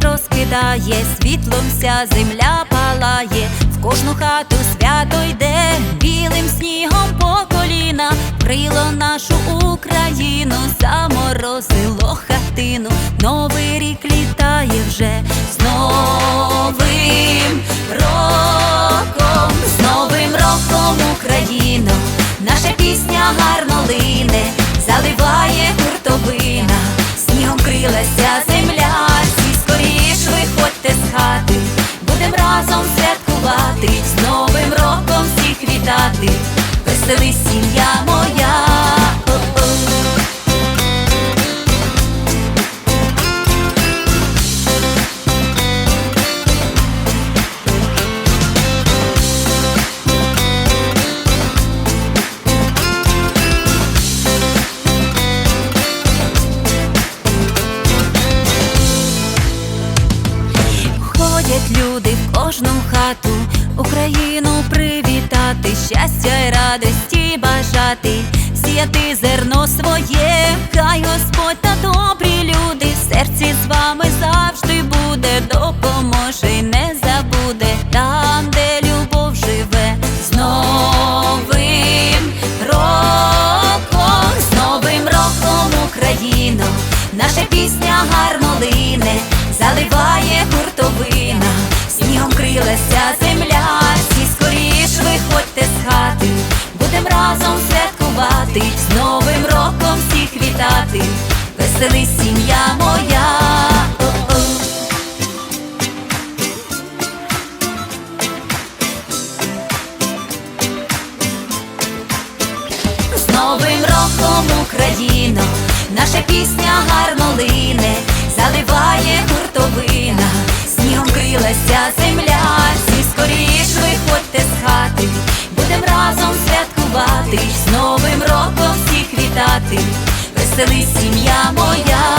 розквітає, світлом вся земля палає, в кожну хату свято йде, білим снігом по коліна, крило нашу Україну, заморозило хатину, новий рік літає вже з новим роком, з новим роком Україно, наша пісня гарно лине, заливає гуртовина, снігом крилася земля, разом святкувати, з новим роком всіх вітати, веселись сім'я моя. Ходять люди в кожну хату, Україну привітати, щастя й радості бажати, сіяти зерно своє, хай Господь та добрі люди, серці з вами завжди буде, допоможе й не забуде, там, де любов живе, з новим роком, з новим роком Україно, наша пісня гарно святкувати, з новим роком всіх вітати, веселись сім'я моя. З новим роком Україно, наша пісня гарно лине, заливає гуртовина, снігом крилася земля, всі скоріш виходьте з хати, будем разом святкувати, з ти, веселись сім'я моя.